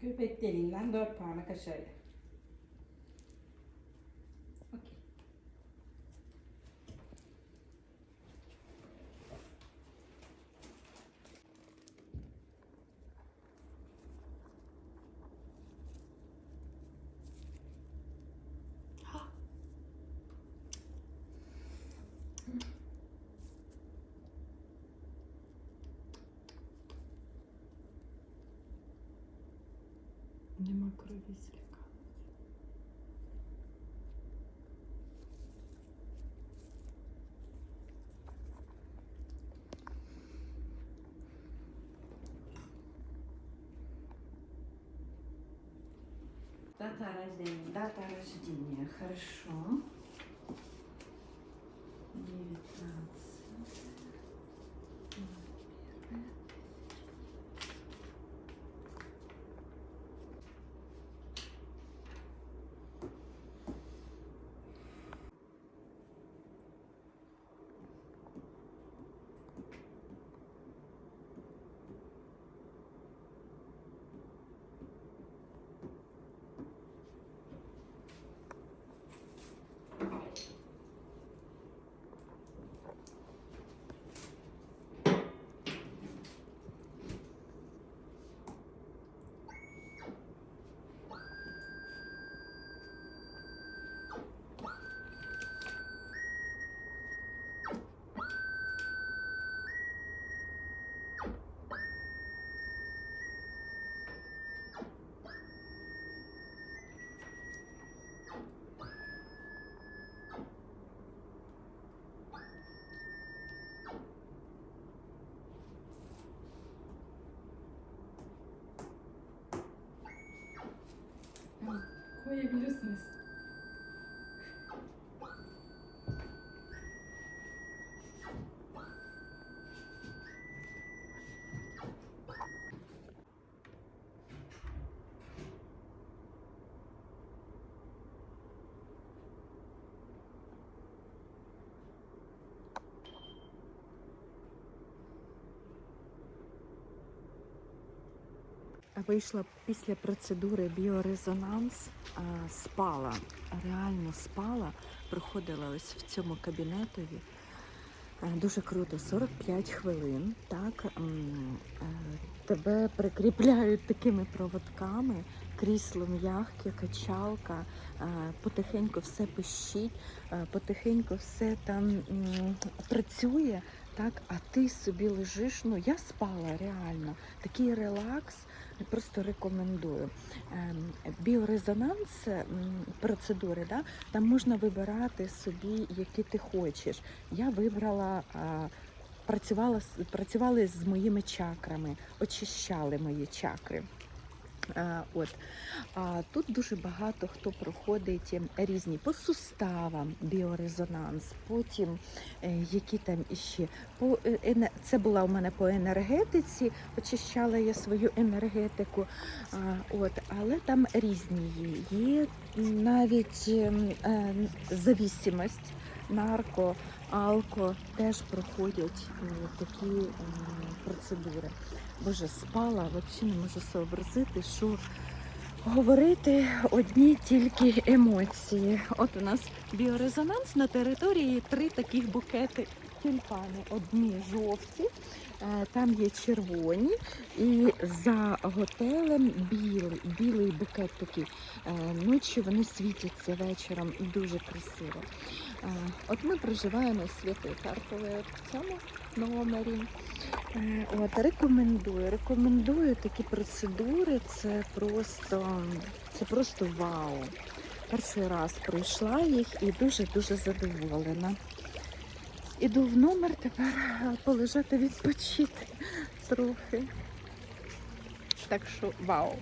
Köpek deliğinden 4 parmak aşağıya. Okey. Нема крові зліка. Дата рождения. Дата рождения, хорошо. Koyabilirsiniz. Вийшла після процедури біорезонанс, спала, реально спала, проходила ось в цьому кабінетові. Е, Дуже круто, 45 хвилин. Так е, тебе прикріпляють такими проводками, крісло м'ягке, качалка, е, потихеньку все пищить, потихеньку все там працює. Так, а ти собі лежиш. Ну я спала реально. Такий релакс. Просто рекомендую. Ем, Біорезонанс процедури, да, там можна вибирати собі, які ти хочеш. Я вибрала, працювала, працювали з моїми чакрами, очищали мої чакри. А, от. А тут дуже багато хто проходить ем, різні по суставам біорезонанс, потім е, які там іще. По, е, це була у мене по енергетиці, очищала я свою енергетику. От, але там різні є. Є навіть ем, е, зависимость, нарко, алко теж проходять е, такі ем, процедури. Боже, спала, взагалі не можу сообразити, що говорити одні тільки емоції. От у нас біорезонанс на території три таких букети тюльпани. Одні жовті, е, там є червоні, і за готелем білий, білий букет такий. Е, Ночі вони світяться вечором і дуже красиво. Е, От ми проживаємо в Святої Харкові в цьому номері. От, рекомендую, рекомендую такі процедури. Це просто, це просто вау. Перший раз пройшла їх і дуже-дуже задоволена. Іду в номер тепер полежати відпочити трохи. Так що вау.